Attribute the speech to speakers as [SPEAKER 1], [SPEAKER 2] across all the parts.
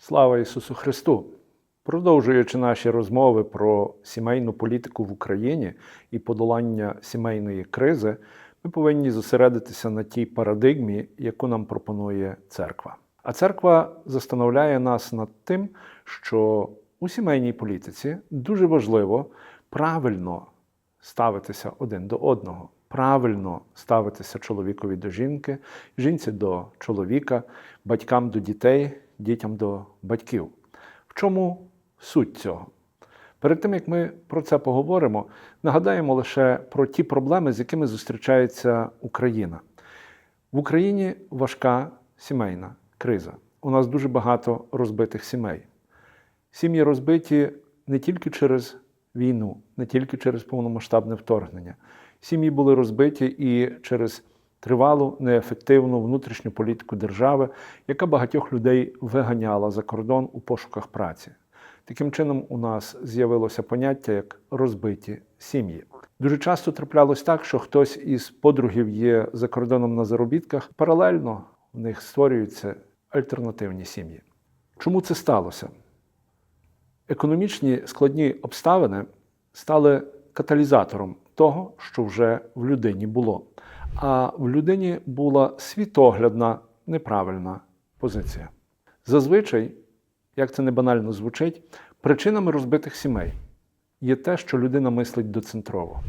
[SPEAKER 1] Слава Ісусу Христу! Продовжуючи наші розмови про сімейну політику в Україні і подолання сімейної кризи, ми повинні зосередитися на тій парадигмі, яку нам пропонує церква. А церква застановляє нас над тим, що у сімейній політиці дуже важливо правильно ставитися один до одного, правильно ставитися чоловікові до жінки, жінці до чоловіка, батькам до дітей, дітям до батьків. В чому суть цього? Перед тим як ми про це поговоримо, нагадаємо лише про ті проблеми, з якими зустрічається Україна. В Україні важка сімейна криза. У нас дуже багато розбитих сімей. Сім'ї розбиті не тільки через війну, не тільки через повномасштабне вторгнення. Сім'ї були розбиті і через тривалу, неефективну внутрішню політику держави, яка багатьох людей виганяла за кордон у пошуках праці. Таким чином, у нас з'явилося поняття як розбиті сім'ї. Дуже часто траплялось так, що хтось із подругів є за кордоном на заробітках, паралельно в них створюються альтернативні сім'ї. Чому це сталося? Економічні складні обставини стали каталізатором того, що вже в людині було. А в людині була світоглядна неправильна позиція. Зазвичай, як це не банально звучить, причинами розбитих сімей є те, що людина мислить доцентрово.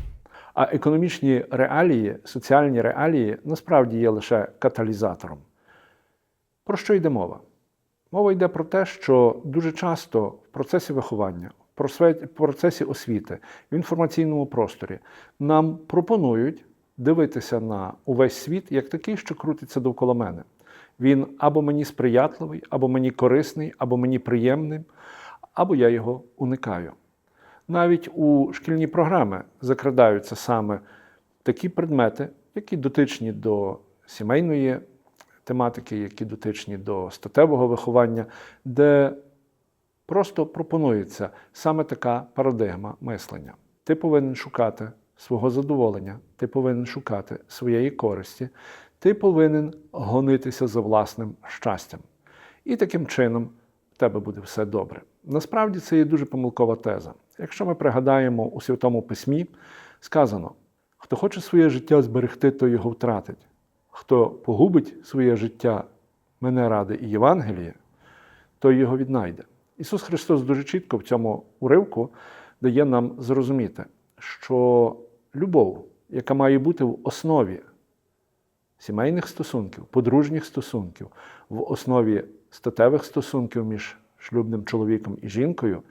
[SPEAKER 1] А економічні реалії, соціальні реалії насправді є лише каталізатором. Про що йде мова? Мова йде про те, що дуже часто в процесі виховання, в процесі освіти, в інформаційному просторі нам пропонують дивитися на увесь світ як такий, що крутиться довкола мене. Він або мені сприятливий, або мені корисний, або мені приємний, або я його уникаю. Навіть у шкільні програми закрадаються саме такі предмети, які дотичні до сімейної тематики, які дотичні до статевого виховання, де просто пропонується саме така парадигма мислення. Ти повинен шукати свого задоволення, ти повинен шукати своєї користі, ти повинен гонитися за власним щастям. І таким чином в тебе буде все добре. Насправді це є дуже помилкова теза. Якщо ми пригадаємо у Святому Письмі, сказано: хто хоче своє життя зберегти, то його втратить. Хто погубить своє життя, мене ради і Євангеліє, той його віднайде. Ісус Христос дуже чітко в цьому уривку дає нам зрозуміти, що любов, яка має бути в основі сімейних стосунків, подружніх стосунків, в основі статевих стосунків між шлюбним чоловіком і жінкою,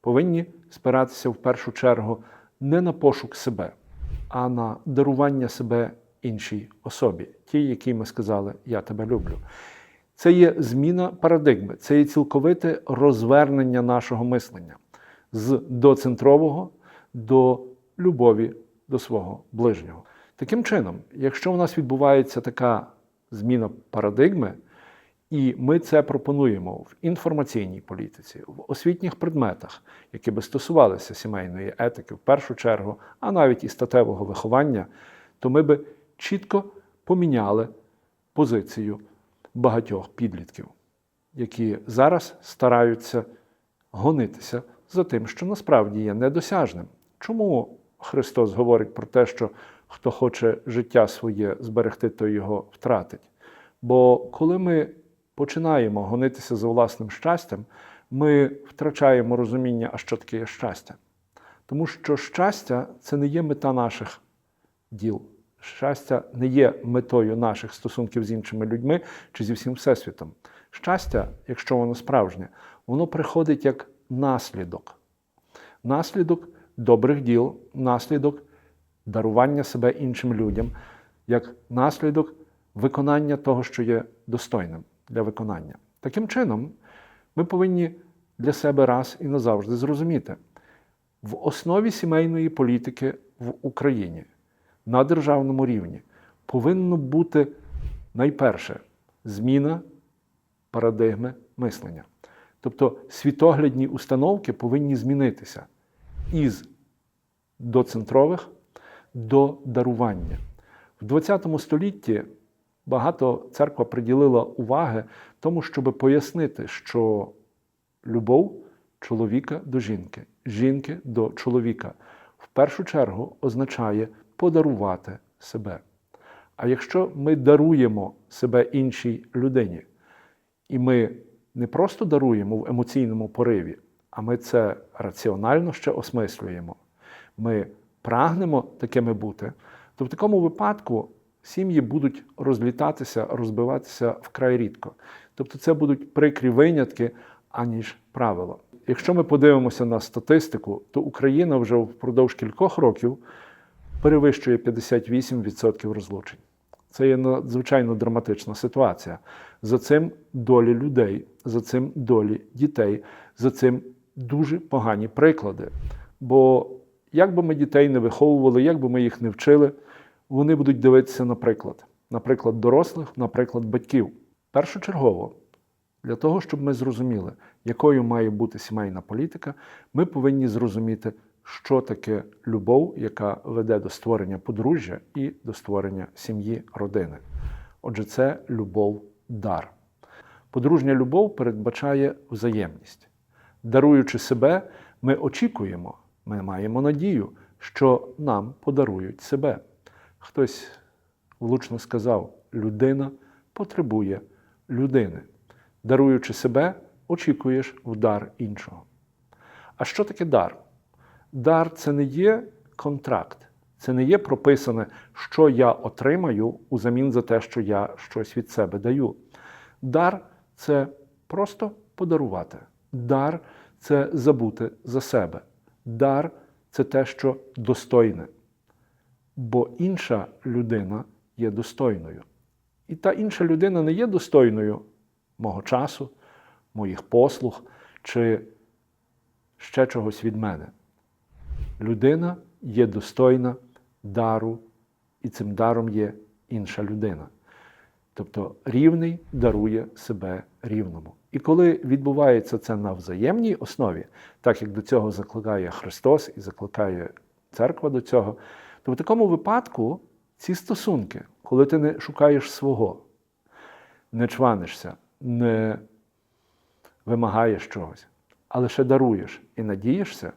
[SPEAKER 1] повинні спиратися в першу чергу не на пошук себе, а на дарування себе іншій особі, тій, якій ми сказали Я тебе люблю. Це є зміна парадигми, це є цілковите розвернення нашого мислення з доцентрового до любові до свого ближнього. Таким чином, якщо у нас відбувається така зміна парадигми, і ми це пропонуємо в інформаційній політиці, в освітніх предметах, які би стосувалися сімейної етики в першу чергу, а навіть і статевого виховання, то ми би чітко поміняли позицію багатьох підлітків, які зараз стараються гонитися за тим, що насправді є недосяжним. Чому Христос говорить про те, що хто хоче життя своє зберегти, то його втратить? Бо коли ми починаємо гонитися за власним щастям, ми втрачаємо розуміння, а що таке є щастя. Тому що щастя це не є мета наших діл. Щастя не є метою наших стосунків з іншими людьми чи зі всім всесвітом. Щастя, якщо воно справжнє, воно приходить як наслідок. Наслідок добрих діл, наслідок дарування себе іншим людям, як наслідок виконання того, що є достойним для виконання. Таким чином, ми повинні для себе раз і назавжди зрозуміти, в основі сімейної політики в Україні на державному рівні повинно бути найперше зміна парадигми мислення. Тобто світоглядні установки повинні змінитися із доцентрових до дарування. В ХХ столітті багато церква приділила уваги тому, щоб пояснити, що любов чоловіка до жінки, жінки до чоловіка в першу чергу означає подарувати себе. А якщо ми даруємо себе іншій людині, і ми не просто даруємо в емоційному пориві, а ми це раціонально ще осмислюємо, ми прагнемо такими бути, то в такому випадку сім'ї будуть розлітатися, розбиватися вкрай рідко. Тобто це будуть прикрі винятки, аніж правило. Якщо ми подивимося на статистику, то Україна вже впродовж кількох років перевищує 58% розлучень. Це є надзвичайно драматична ситуація. За цим долі людей, за цим долі дітей, за цим дуже погані приклади. Бо як би ми дітей не виховували, як би ми їх не вчили, вони будуть дивитися на приклад, наприклад, дорослих, наприклад, батьків. Першочергово, для того, щоб ми зрозуміли, якою має бути сімейна політика, ми повинні зрозуміти, що таке любов, яка веде до створення подружжя і до створення сім'ї, родини. Отже, це любов дар. Подружня любов передбачає взаємність. Даруючи себе, ми очікуємо, ми маємо надію, що нам подарують себе. Хтось влучно сказав: людина потребує людини. Даруючи себе, очікуєш в дар іншого. А що таке дар? Дар це не є контракт, це не є прописане, що я отримаю узамін за те, що я щось від себе даю. Дар це просто подарувати. Дар це забути за себе. Дар це те, що достойне. Бо інша людина є достойною. І та інша людина не є достойною мого часу, моїх послуг чи ще чогось від мене. Людина є достойна дару, і цим даром є інша людина. Тобто рівний дарує себе рівному. І коли відбувається це на взаємній основі, так як до цього закликає Христос і закликає церква до цього, то в такому випадку ці стосунки, коли ти не шукаєш свого, не чванишся, не вимагаєш чогось, а лише даруєш і надієшся,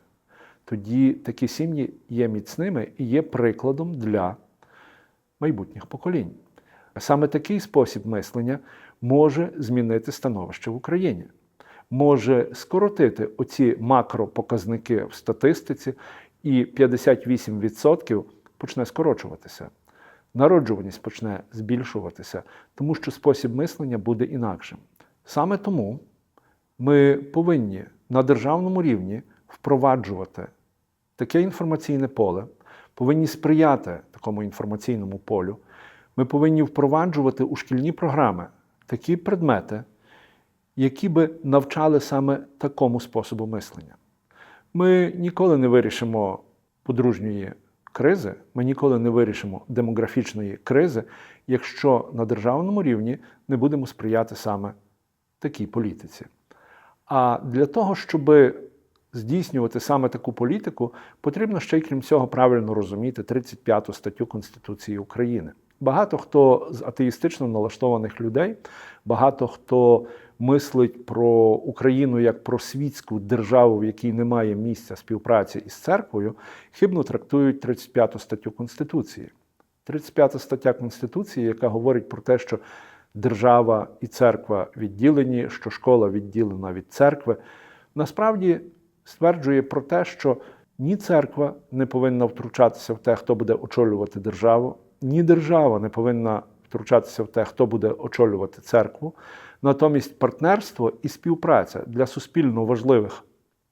[SPEAKER 1] тоді такі сім'ї є міцними і є прикладом для майбутніх поколінь. Саме такий спосіб мислення може змінити становище в Україні, може скоротити оці макропоказники в статистиці, і 58% почне скорочуватися. Народжуваність почне збільшуватися, тому що спосіб мислення буде інакшим. Саме тому ми повинні на державному рівні впроваджувати таке інформаційне поле, повинні сприяти такому інформаційному полю. Ми повинні впроваджувати у шкільні програми такі предмети, які би навчали саме такому способу мислення. Ми ніколи не вирішимо подружньої кризи, ми ніколи не вирішимо демографічної кризи, якщо на державному рівні не будемо сприяти саме такій політиці. А для того, щоб здійснювати саме таку політику, потрібно ще й крім цього правильно розуміти 35 статтю Конституції України. Багато хто з атеїстично налаштованих людей, багато хто мислить про Україну як про світську державу, в якій немає місця співпраці із церквою, хибно трактують 35 статтю Конституції. 35 стаття Конституції, яка говорить про те, що держава і церква відділені, що школа відділена від церкви, насправді стверджує про те, що ні церква не повинна втручатися в те, хто буде очолювати державу, ні держава не повинна втручатися в те, хто буде очолювати церкву. Натомість партнерство і співпраця для суспільно важливих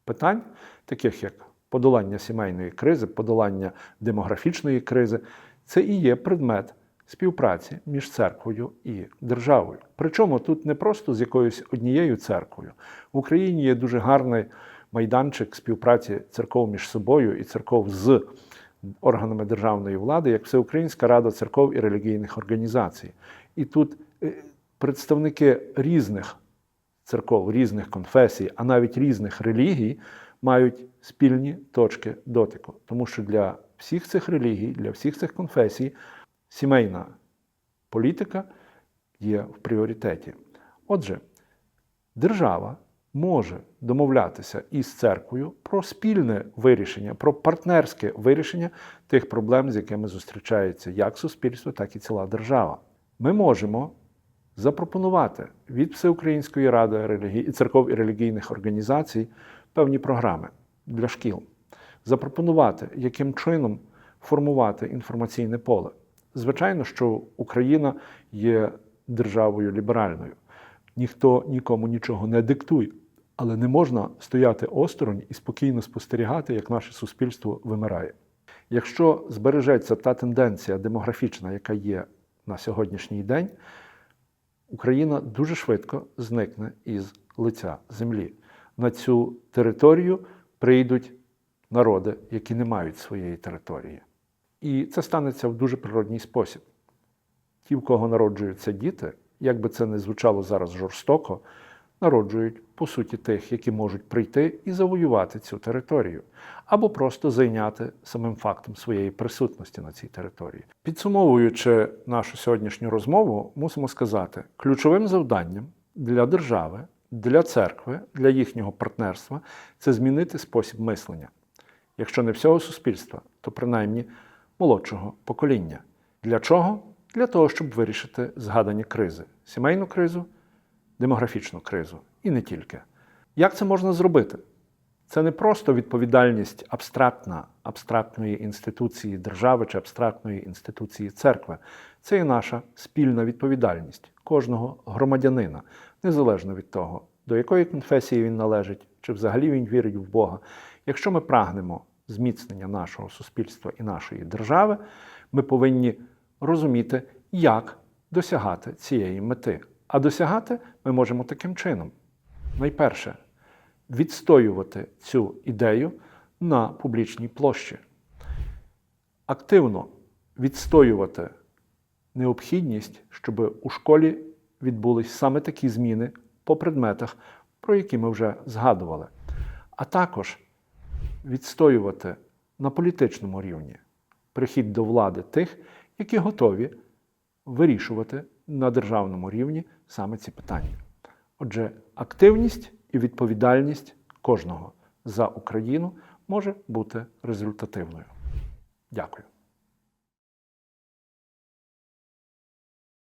[SPEAKER 1] питань, таких як подолання сімейної кризи, подолання демографічної кризи, це і є предмет співпраці між церквою і державою. Причому тут не просто з якоюсь однією церквою. В Україні є дуже гарний майданчик співпраці церков між собою і церков з органами державної влади, як Всеукраїнська рада церков і релігійних організацій. І тут е, представники різних церков, різних конфесій, а навіть різних релігій мають спільні точки дотику. Тому що для всіх цих релігій, для всіх цих конфесій сімейна політика є в пріоритеті. Отже, держава може домовлятися із церквою про спільне вирішення, про партнерське вирішення тих проблем, з якими зустрічається як суспільство, так і ціла держава. Ми можемо запропонувати від Всеукраїнської ради релігії, церков і релігійних організацій певні програми для шкіл, запропонувати, яким чином формувати інформаційне поле. Звичайно, що Україна є державою ліберальною. Ніхто нікому нічого не диктує, але не можна стояти осторонь і спокійно спостерігати, як наше суспільство вимирає. Якщо збережеться та тенденція демографічна, яка є на сьогоднішній день, Україна дуже швидко зникне із лиця землі. На цю територію прийдуть народи, які не мають своєї території. І це станеться в дуже природній спосіб. Ті, в кого народжуються діти, як би це не звучало зараз жорстоко, народжують по суті тих, які можуть прийти і завоювати цю територію, або просто зайняти самим фактом своєї присутності на цій території. Підсумовуючи нашу сьогоднішню розмову, мусимо сказати, ключовим завданням для держави, для церкви, для їхнього партнерства це змінити спосіб мислення. Якщо не всього суспільства, то принаймні молодшого покоління. Для чого? Для того, щоб вирішити згадані кризи: сімейну кризу, демографічну кризу і не тільки. Як це можна зробити? Це не просто відповідальність абстрактна, абстрактної інституції держави чи абстрактної інституції церкви. Це і наша спільна відповідальність кожного громадянина, незалежно від того, до якої конфесії він належить, чи взагалі він вірить в Бога. Якщо ми прагнемо зміцнення нашого суспільства і нашої держави, ми повинні розуміти, як досягати цієї мети. А досягати ми можемо таким чином. Найперше, відстоювати цю ідею на публічній площі, активно відстоювати необхідність, щоб у школі відбулись саме такі зміни по предметах, про які ми вже згадували, а також відстоювати на політичному рівні прихід до влади тих, які готові вирішувати на державному рівні саме ці питання. Отже, активність і відповідальність кожного за Україну може бути результативною. Дякую.